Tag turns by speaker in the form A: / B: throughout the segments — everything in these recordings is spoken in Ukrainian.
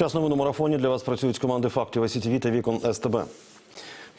A: Час новин у марафоні для вас працюють команди фактів СІТВ та вікон СТБ.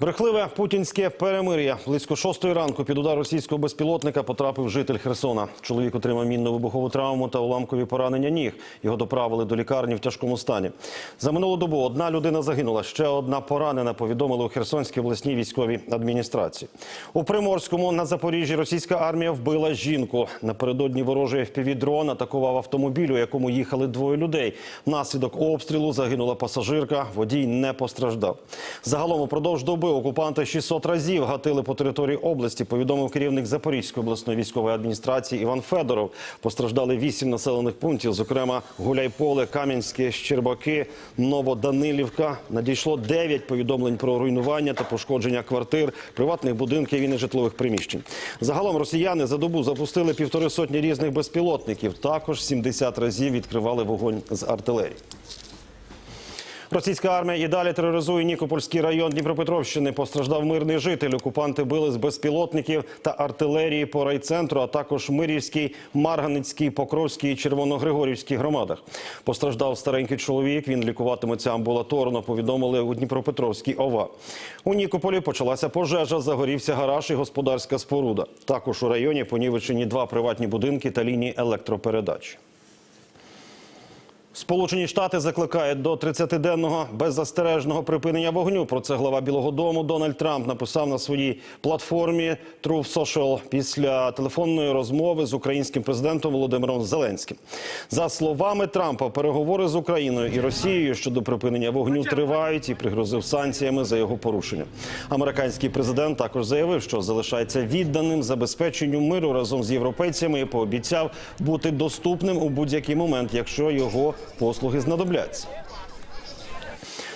A: Брехливе путінське перемир'я. Близько шостої ранку під удар російського безпілотника потрапив житель Херсона. Чоловік отримав мінно-вибухову травму та уламкові поранення ніг. Його доправили до лікарні в тяжкому стані. За минулу добу одна людина загинула, ще одна поранена, повідомили у Херсонській обласній військовій адміністрації. У Приморському на Запоріжжі російська армія вбила жінку. Напередодні ворожий FPV-дрон атакував автомобіль, у якому їхали двоє людей. Внаслідок обстрілу загинула пасажирка, водій не постраждав. Загалом упродовж доби окупанти 600 разів гатили по території області, повідомив керівник Запорізької обласної військової адміністрації Іван Федоров. Постраждали вісім населених пунктів, зокрема Гуляйполе, Кам'янське, Щербаки, Новоданилівка. Надійшло 9 повідомлень про руйнування та пошкодження квартир, приватних будинків і нежитлових приміщень. Загалом росіяни за добу запустили півтори сотні різних безпілотників. Також 70 разів відкривали вогонь з артилерії. Російська армія і далі тероризує Нікопольський район Дніпропетровщини. Постраждав мирний житель. Окупанти били з безпілотників та артилерії по райцентру, а також Мирівський, Марганицький, Покровський і Червоногригорівській громадах. Постраждав старенький чоловік. Він лікуватиметься амбулаторно. Повідомили у Дніпропетровській ОВА. У Нікополі почалася пожежа. Загорівся гараж і господарська споруда. Також у районі понівечені два приватні будинки та лінії електропередач. Сполучені Штати закликають до 30-денного беззастережного припинення вогню. Про це глава Білого Дому Дональд Трамп написав на своїй платформі Truth Social після телефонної розмови з українським президентом Володимиром Зеленським. За словами Трампа, переговори з Україною і Росією щодо припинення вогню тривають і пригрозив санкціями за його порушення. Американський президент також заявив, що залишається відданим забезпеченню миру разом з європейцями і пообіцяв бути доступним у будь-який момент, якщо його послуги знадобляться.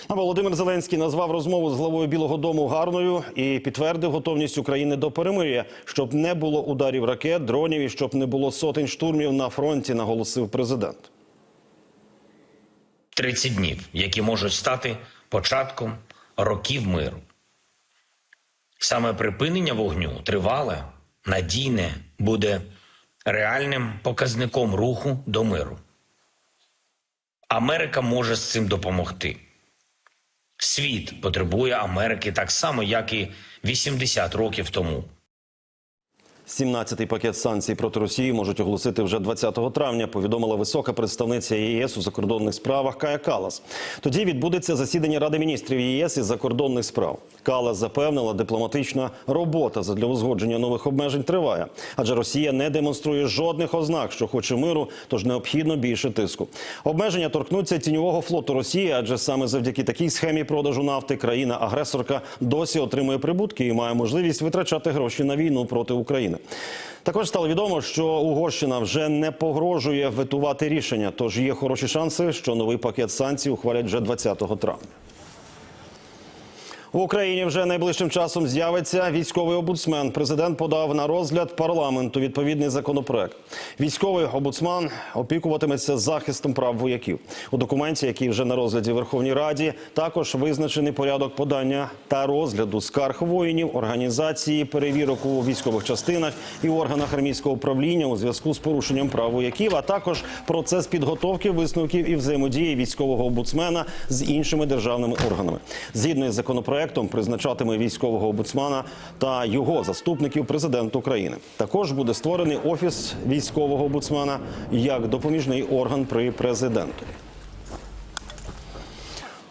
A: Володимир Зеленський назвав розмову з главою Білого Дому гарною і підтвердив готовність України до перемир'я, щоб не було ударів ракет, дронів і щоб не було сотень штурмів на фронті, наголосив президент.
B: 30 днів, які можуть стати початком років миру. Саме припинення вогню тривале, надійне буде реальним показником руху до миру. Америка може з цим допомогти. Світ потребує Америки так само, як і 80 років тому.
A: 17-й пакет санкцій проти Росії можуть оголосити вже 20 травня. Повідомила висока представниця ЄС у закордонних справах Кая Калас. Тоді відбудеться засідання Ради міністрів ЄС із закордонних справ. Калас запевнила, дипломатична робота задля узгодження нових обмежень триває, адже Росія не демонструє жодних ознак, що хоче миру, тож необхідно більше тиску. Обмеження торкнуться тіньового флоту Росії, адже саме завдяки такій схемі продажу нафти країна-агресорка досі отримує прибутки і має можливість витрачати гроші на війну проти України. Також стало відомо, що Угорщина вже не погрожує ветувати рішення, тож є хороші шанси, що новий пакет санкцій ухвалять вже 20 травня. В Україні вже найближчим часом з'явиться військовий омбудсмен. Президент подав на розгляд парламенту відповідний законопроект. Військовий омбудсман опікуватиметься захистом прав вояків. У документі, який вже на розгляді Верховній Раді, також визначений порядок подання та розгляду скарг воїнів, організації перевірок у військових частинах і органах армійського управління у зв'язку з порушенням прав вояків, а також процес підготовки висновків і взаємодії військового омбудсмена з іншими державними органами. Згідно із законопроектом призначатиме військового омбудсмана та його заступників президент України. Також буде створений офіс військового омбудсмана як допоміжний орган при президенту.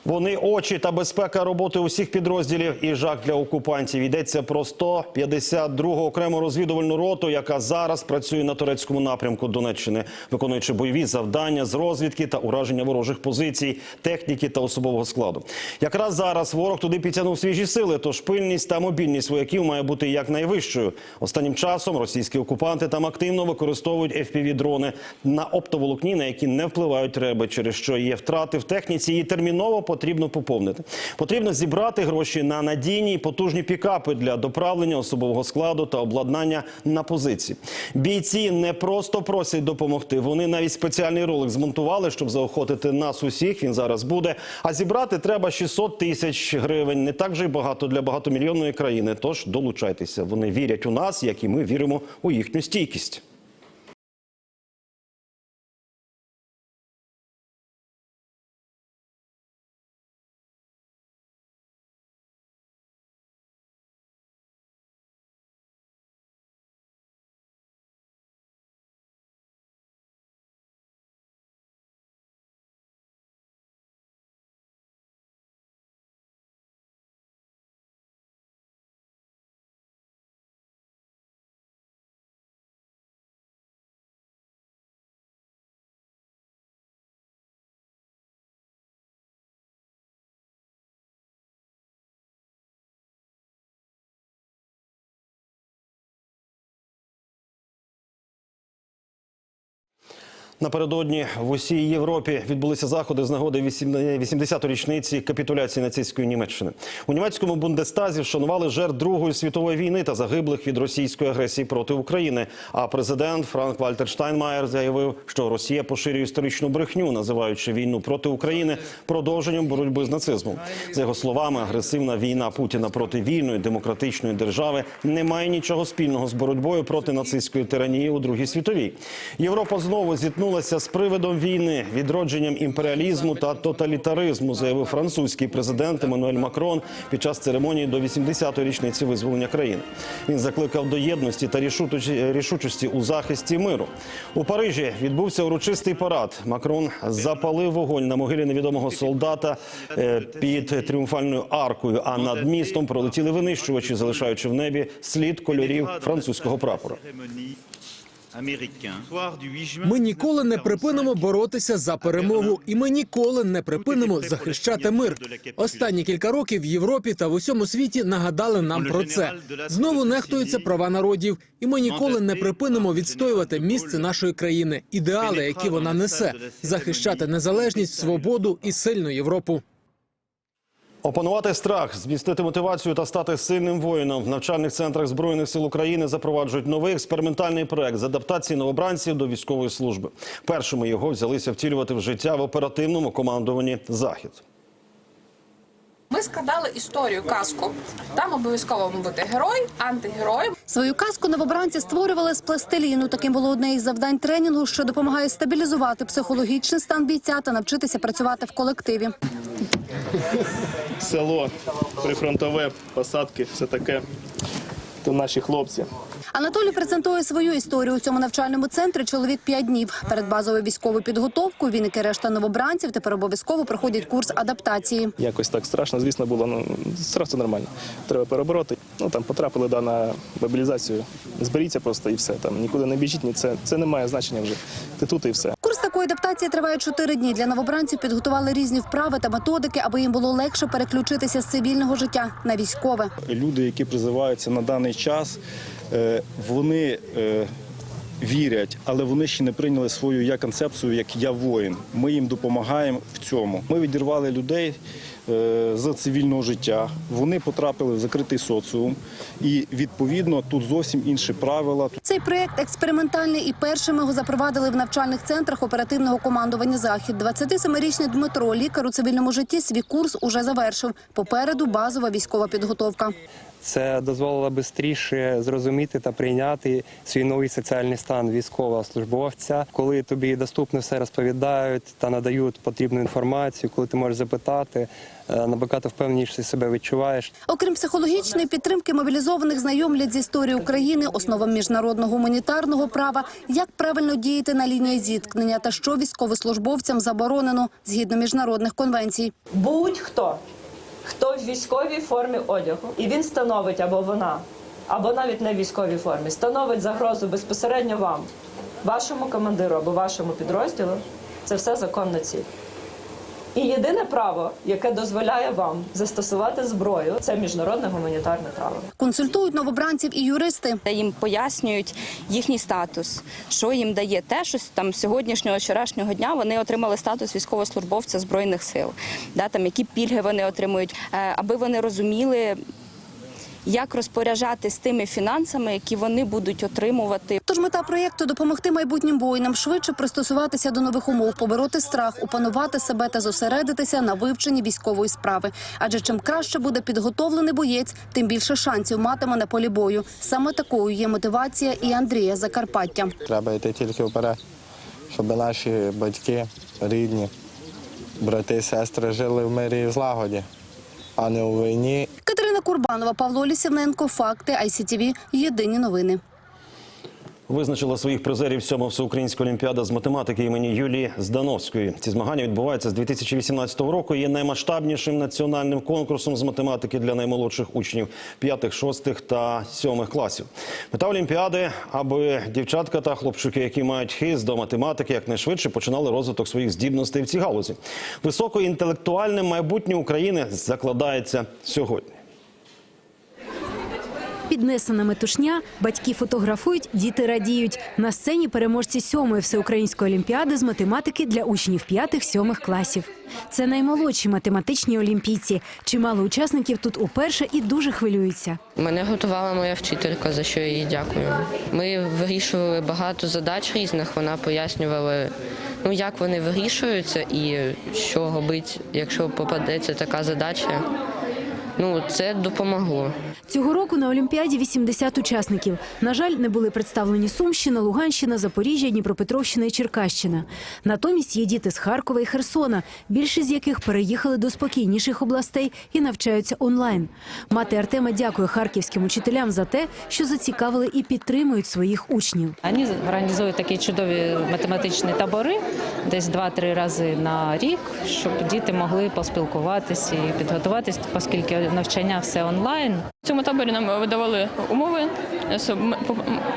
A: Вони очі та безпека роботи усіх підрозділів і жах для окупантів. Йдеться про 152-гу окрему розвідувальну роту, яка зараз працює на турецькому напрямку Донеччини, виконуючи бойові завдання з розвідки та ураження ворожих позицій, техніки та особового складу. Якраз зараз ворог туди підтягнув свіжі сили, тож пильність та мобільність вояків має бути якнайвищою. Останнім часом російські окупанти там активно використовують FPV-дрони на оптоволокні, на які не впливають реби, через що є втрати в техніці і терміново потрібно поповнити. Потрібно зібрати гроші на надійні і потужні пікапи для доправлення особового складу та обладнання на позиції. Бійці не просто просять допомогти. Вони навіть спеціальний ролик змонтували, щоб заохотити нас усіх. Він зараз буде. А зібрати треба 600 тисяч гривень. Не так вже й багато для багатомільйонної країни. Тож долучайтеся. Вони вірять у нас, як і ми віримо у їхню стійкість. Напередодні в усій Європі відбулися заходи з нагоди 80-ї річниці капітуляції нацистської Німеччини. У німецькому Бундестазі вшанували жертв Другої світової війни та загиблих від російської агресії проти України. А президент Франк Вальтер Штайнмаєр заявив, що Росія поширює історичну брехню, називаючи війну проти України продовженням боротьби з нацизмом. За його словами, агресивна війна Путіна проти вільної демократичної держави не має нічого спільного з боротьбою проти нацистської тиранії у Другій світовій. Європа знову зіткнулася з привидом війни, відродженням імперіалізму та тоталітаризму, заявив французький президент Еммануель Макрон під час церемонії до 80-ї річниці визволення країни. Він закликав до єдності та рішучості у захисті миру. У Парижі відбувся урочистий парад. Макрон запалив вогонь на могилі невідомого солдата е, під тріумфальною аркою. А над містом пролетіли винищувачі, залишаючи в небі слід кольорів французького прапора.
C: Ми ніколи не припинимо боротися за перемогу, і ми ніколи не припинимо захищати мир. Останні кілька років в Європі та в усьому світі нагадали нам про це. Знову нехтуються права народів, і ми ніколи не припинимо відстоювати місце нашої країни, ідеали, які вона несе, захищати незалежність, свободу і сильну Європу.
A: Опанувати страх, змістити мотивацію та стати сильним воїном в навчальних центрах збройних сил України запроваджують новий експериментальний проект з адаптації новобранців до військової служби. Першими його взялися втілювати в життя в оперативному командуванні Захід.
D: Ми складали історію казку. Там обов'язково бути герой, антигерой.
E: Свою казку новобранці створювали з пластиліну. Таким було одне із завдань тренінгу, що допомагає стабілізувати психологічний стан бійця та навчитися працювати в колективі.
F: Село, прифронтове, посадки, все таке. То наші хлопці.
E: Анатолій презентує свою історію у цьому навчальному центрі. Чоловік п'ять днів. Перед базовою військовою підготовкою він, як і решта новобранців, тепер обов'язково проходять курс адаптації.
F: Якось так страшно, звісно, було. Ну, страх це нормально. Треба перебороти. Ну там потрапили да, на мобілізацію. Зберіться просто і все. Там нікуди не біжіть, ні, це, це не має значення вже. Ти тут і все.
E: Такої адаптації триває чотири дні. Для новобранців підготували різні вправи та методики, аби їм було легше переключитися з цивільного життя на військове.
G: люди, які призиваються на даний час, е, вони е, вірять, але вони ще не прийняли свою я концепцію як я воїн. Ми їм допомагаємо в цьому. Ми відірвали людей е, з цивільного життя. Вони потрапили в закритий соціум, і відповідно тут зовсім інші правила.
E: Цей проєкт експериментальний і першими його запровадили в навчальних центрах оперативного командування Захід. 27-річний Дмитро, лікар у цивільному житті, свій курс уже завершив. Попереду базова військова підготовка.
H: Це дозволило швидше зрозуміти та прийняти свій новий соціальний стан військовослужбовця, коли тобі доступно все розповідають та надають потрібну інформацію, коли ти можеш запитати, е, набагато впевненіше себе відчуваєш.
E: Окрім психологічної підтримки, мобілізованих знайомлять з історією України, основам міжнародного гуманітарного права, як правильно діяти на лінії зіткнення та що військовослужбовцям заборонено згідно міжнародних конвенцій.
I: будь-хто, хто в військовій формі одягу, і він становить або вона, або навіть не в військовій формі, становить загрозу безпосередньо вам, вашому командиру або вашому підрозділу, це все законна ціль. І єдине право, яке дозволяє вам застосувати зброю, це міжнародне гуманітарне право.
E: Консультують новобранців і юристи.
J: де їм пояснюють їхній статус, що їм дає те, що там сьогоднішнього вчорашнього дня вони отримали статус військовослужбовця збройних сил, да там які пільги вони отримують, е, аби вони розуміли. Як розпоряджатись тими фінансами, які вони будуть отримувати
E: Тож мета проєкту допомогти майбутнім воїнам швидше пристосуватися до нових умов, побороти страх, опанувати себе та зосередитися на вивченні військової справи. Адже чим краще буде підготовлений боєць, тим більше шансів матиме на полі бою. Саме такою є мотивація і Андрія Закарпаття.
K: Треба йти тільки вперед, щоб наші батьки, рідні, брати, сестри жили в мирі і злагоді, а не у війні
E: Катерина Курбанова, Павло Лісівненко. Факти ICTV. Єдині новини.
A: Визначила своїх призерів сьомого всеукраїнської олімпіади з математики імені Юлії Здановської. Ці змагання відбуваються з 2018 року. і Є наймасштабнішим національним конкурсом з математики для наймолодших учнів п'ятих, шостих та сьомих класів. Мета олімпіади, аби дівчатка та хлопчики, які мають хист до математики, якнайшвидше починали розвиток своїх здібностей в цій галузі. Високоінтелектуальне майбутнє України закладається сьогодні.
L: Піднесена метушня, батьки фотографують, діти радіють. На сцені переможці сьомої всеукраїнської олімпіади з математики для учнів п'ятих-сьомих класів. Це наймолодші математичні олімпійці. Чимало учасників тут уперше і дуже хвилюються.
M: Мене готувала моя вчителька, за що я їй дякую. Ми вирішували багато задач різних. Вона пояснювала, ну як вони вирішуються і що робити, якщо попадеться така задача. Ну, це допомогло.
L: Цього року на Олімпіаді 80 учасників. На жаль, не були представлені Сумщина, Луганщина, Запоріжжя, Дніпропетровщина і Черкащина. Натомість є діти з Харкова і Херсона, більшість з яких переїхали до спокійніших областей і навчаються онлайн. Мати Артема дякує харківським учителям за те, що зацікавили і підтримують своїх учнів.
N: Вони організують такі чудові математичні табори, десь 2-3 рази на рік, щоб діти могли поспілкуватися і підготуватись, оскільки навчання все онлайн.
O: В цьому таборі нам видавали умови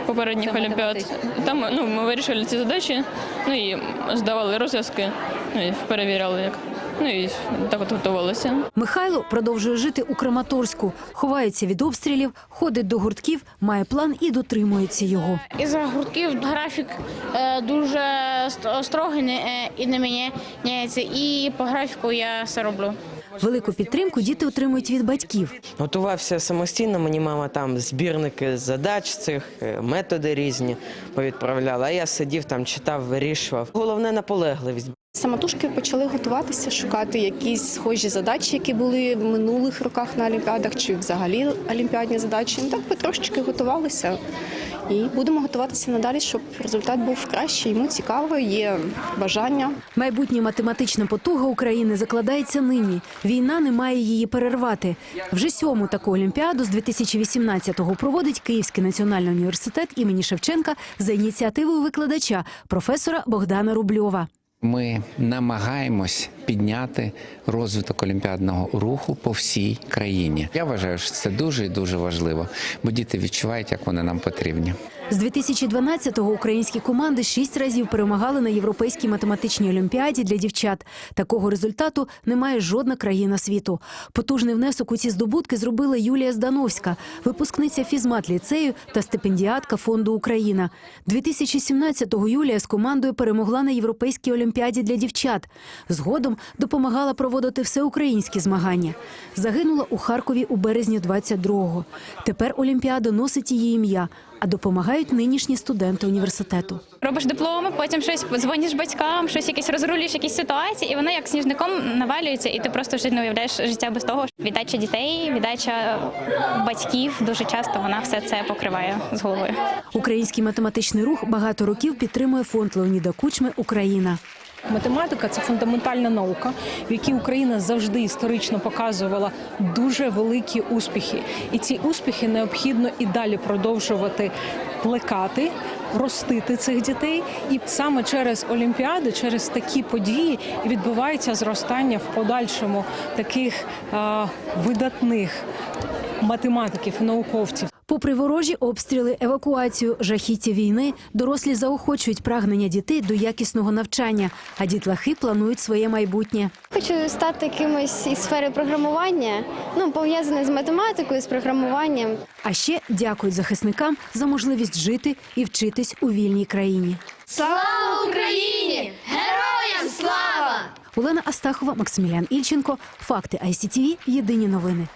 O: попередніх олімпіад. Там ну, ми вирішили ці задачі, ну і здавали розв'язки, ну і перевіряли як. Ну і так от готувалися.
L: Михайло продовжує жити у Краматорську, ховається від обстрілів, ходить до гуртків, має план і дотримується його.
P: Із гуртків графік е, дуже строгий не- е, і не міняється. І по графіку я все роблю.
L: Велику підтримку діти отримують від батьків.
M: Готувався самостійно, мені мама там збірники задач цих, е, методи різні повідправляла. А я сидів там, читав, вирішував. Головне наполегливість.
Q: Самотужки почали готуватися, шукати якісь схожі задачі, які були в минулих роках на олімпіадах, чи взагалі олімпіадні задачі. Ну, так потрошечки готувалися. І будемо готуватися надалі, щоб результат був кращий. Йому цікаво, є бажання.
L: Майбутня математична потуга України закладається нині. Війна не має її перервати. Вже сьому таку олімпіаду з 2018-го проводить Київський національний університет імені Шевченка за ініціативою викладача професора Богдана Рубльова.
R: Ми намагаємось підняти розвиток олімпіадного руху по всій країні. Я вважаю, що це дуже і дуже важливо, бо діти відчувають, як вони нам потрібні.
L: З 2012-го українські команди шість разів перемагали на європейській математичній олімпіаді для дівчат. Такого результату не має жодна країна світу. Потужний внесок у ці здобутки зробила Юлія Здановська, випускниця фізмат ліцею та стипендіатка фонду Україна. 2017-го Юлія з командою перемогла на європейській олімпіаді для дівчат. Згодом допомагала проводити всеукраїнські змагання. Загинула у Харкові у березні 22-го. Тепер олімпіада носить її ім'я, а допомагають нинішні студенти університету.
P: Робиш дипломи, потім щось дзвониш батькам, щось якесь розрулюєш якісь ситуації, і воно як сніжником навалюється, і ти просто вже не уявляєш життя без того. Віддача дітей, віддача батьків дуже часто вона все це покриває з головою.
L: Український математичний рух багато років підтримує фонд Леоніда Кучми Україна.
S: Математика це фундаментальна наука, в якій Україна завжди історично показувала дуже великі успіхи, і ці успіхи необхідно і далі продовжувати плекати. Ростити цих дітей, і саме через олімпіади, через такі події відбувається зростання в подальшому таких а, видатних математиків і науковців.
L: Попри ворожі обстріли, евакуацію, жахіття війни, дорослі заохочують прагнення дітей до якісного навчання, а дітлахи планують своє майбутнє.
T: Хочу стати кимось із сфери програмування, ну пов'язане з математикою, з програмуванням.
L: А ще дякують захисникам за можливість жити і вчитись у вільній країні.
T: Слава Україні! Героям слава!
L: Олена Астахова, Максимілян Ільченко. Факти ICTV. Єдині новини.